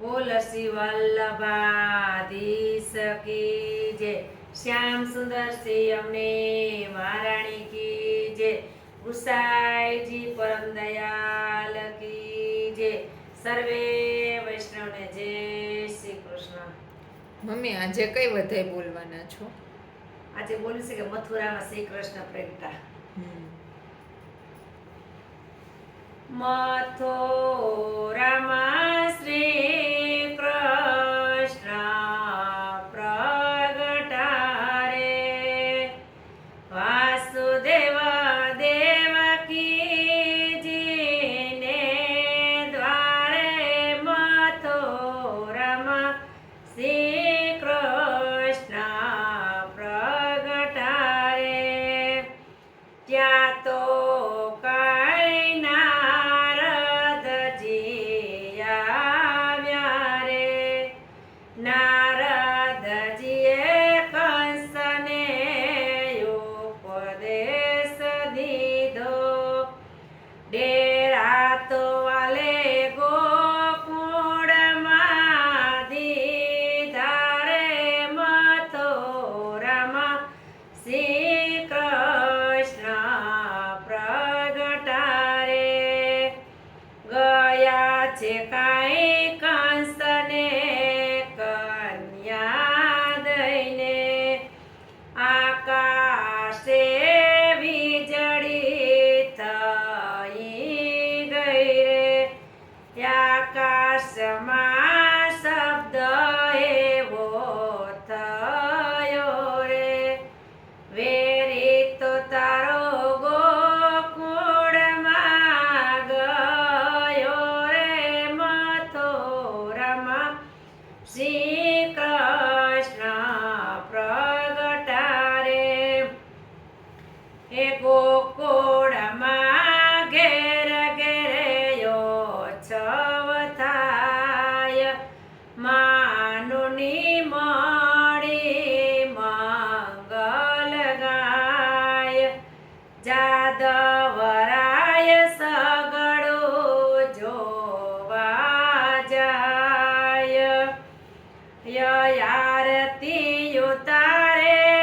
તુલસી વલ્લભાધીશ કી જય શ્યામ સુંદર શ્રી અમને મહારાણી કી જય ગુસાઈજી પરમ દયાલ કી જય સર્વે વૈષ્ણવને જય શ્રી કૃષ્ણ મમ્મી આજે કઈ વધારે બોલવાના છો? આજે બોલ્યું છે કે મથુરામાં શ્રી કૃષ્ણ પ્રેમતા મથુરામાં ડેરા તો વાલે ગોકુળમાં દીધા રે મથુરામાં શ્રી કૃષ્ણ પ્રગટા ગયા છે કાંઈ કંસને કન્યા દઈને. આકાશે આકાશમાં શબ્દ એવો થયો રે. વેરી તો તારો ગોકુળમાં ગયો રે મથુરામાં. શ્રી કૃષ્ણ પ્રગટા રે એ ગોકુળમાં ઘેર માનુની મળી મંગલ ગાય. જાદવરાય સગડો જોવા જાય. યયારતી ઉતારે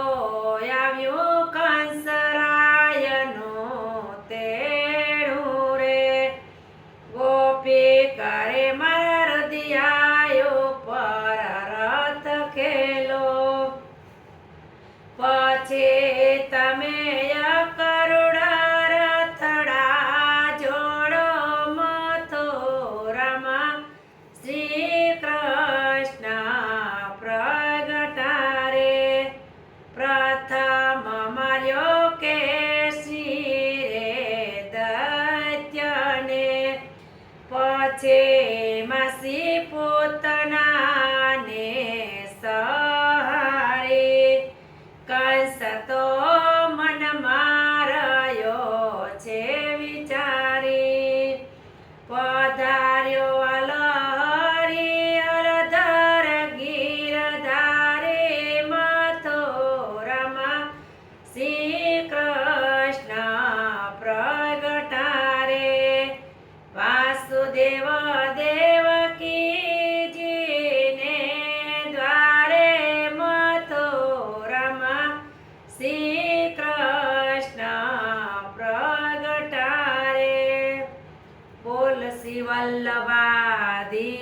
આવ્યું કંસરાયનો તેડું શ્રી વલ્લભાધીશ